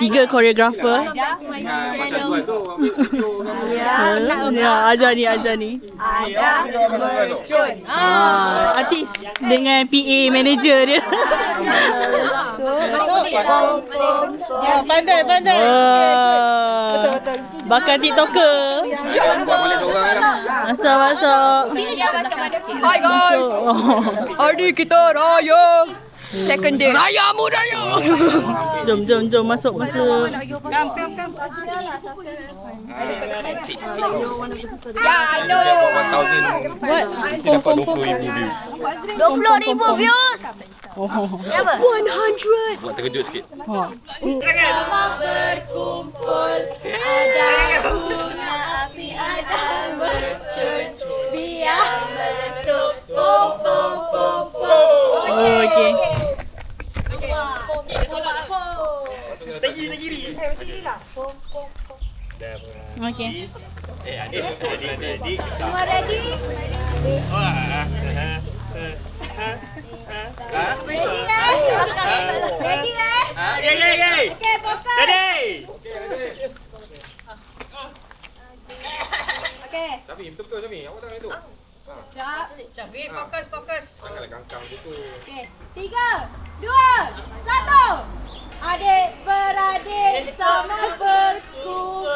Tiga koreografer. Macam tuan tu ambil video kan. Ya, ya ajar ni, ajar ni. Ah, artis dengan PA manager dia. Ya, pandai, pandai. Wah. Betul, betul. Bakal TikToker. Masuk, masuk. Hi guys. Hari ni kita raya. Second day. Raya mudanya. Jom, jom, jom. Masuk, masuk. Kam, kam, kam. Ya, I know. Dapat 1000. What? Dia dapat 20,000 views. 20,000 views. Oh. Buat terkejut sikit. Berkumpul ada bunga api ada mercun Okay. Semua ready? Ready eh? Ready eh? Okay, okay, okay. Okay, fokus. Ready? Okay. Tapi betul-betul Jami. Awak tak itu. Sekejap. Cabi, fokus, fokus. Janganlah kangkang gitu. Okay. Tiga, dua, satu. Adik beradik sama berkumpul.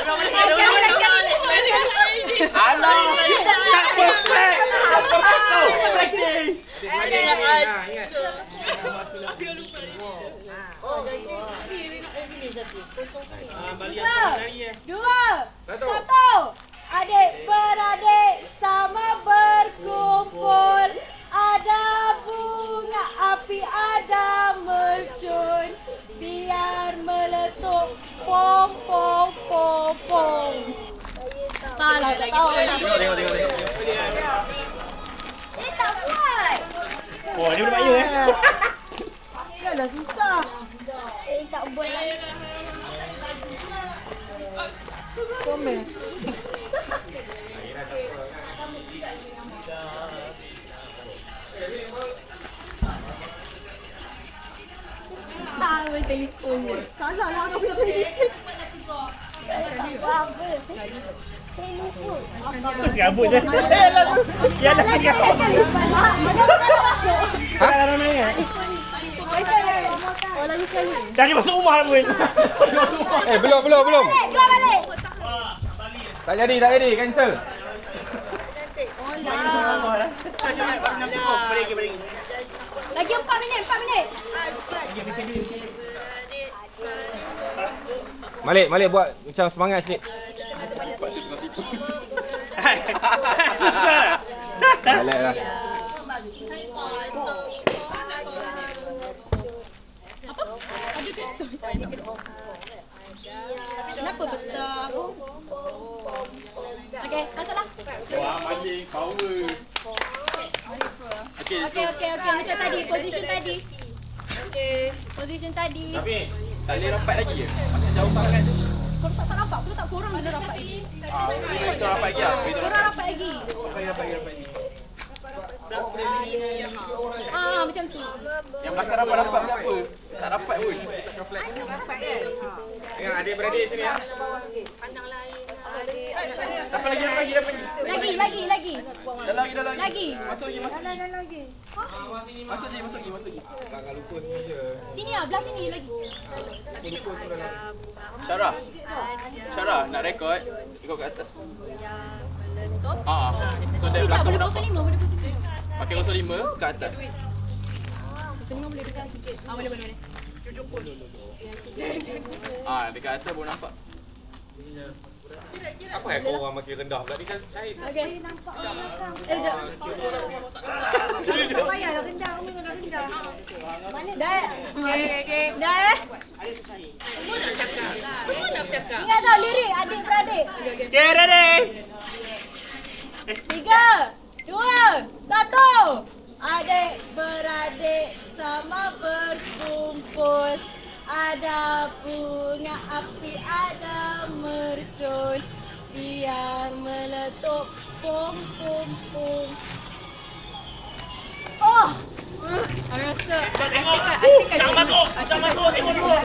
Sekali lagi, sekali lagi. Alah. Tak perfect. Practice. Adik beradik ni. Ha, ingat. Dua, Satu. satu. Adik beradik sama berkumpul. 아, 나, 나, 나. 이거, 이거, 이거, 이거. Ủa, đi bao nhiêu ấy? Đây là chúng ta. Cô mẹ. Ta mới đi. Sáng giờ nó không đi. Wow. Buat. Serabut je. Yalah tu. Yalah serabut. Ha? Dah dah main kan? Dah dia masuk rumah pun. Eh, belum, belum, belum. Keluar balik. Tak jadi, tak jadi. Cancel. Lagi empat minit, empat minit. Malik, Malik buat macam semangat sikit. Malik lah. Kenapa betul? Okey, masuklah. Wah, maling power. Okey, okey, okey. Macam tadi, position tadi. Okey. Position tadi. Tapi Tak boleh rapat lagi ke? Macam jauh sangat tu. Kau tak tak nampak, kau tak korang ada rapat lagi. Ah, kita rapat lagi lah. Korang rapat lagi. rapat lagi, rapat lagi, rapat lagi. Ah, macam tu. Yang belakang rapat-rapat ni apa? Tak rapat pun. Ingat adik-beradik sini ya. Rapat lagi, rapat lagi, rapat lagi. Lagi, lagi, lagi. Dah lagi, dah lagi. Lagi. Masuk lagi, masuk lagi. Masuk lagi, masuk lagi, masuk lagi. Agak lupa sini je. Sini ah, belah sini lagi. Syarah. Syarah, nak rekod, ikut kat atas. Ah, ah. So, tak belakang boleh pun kosong lima, boleh kosong lima. Pakai 05 kat atas. Kosong lima boleh dekat sikit. Ah, boleh, boleh, boleh. Ah, dekat atas baru nampak. Apa yang kau orang makin rendah pula? Ni kan Syahid. Okey. Eh, jap. Tak payahlah rendah, umi memang rendah. Dah eh? Okey, okey. Dah eh? Ingat tau lirik adik-beradik. Okay, ready? Tiga, dua, satu. Adik beradik sama berkumpul. Ada bunga api, ada mercun. Biar meletup pom pom pom. Oh, Tengok. Jangan masuk. Jangan masuk. Tengok dulu.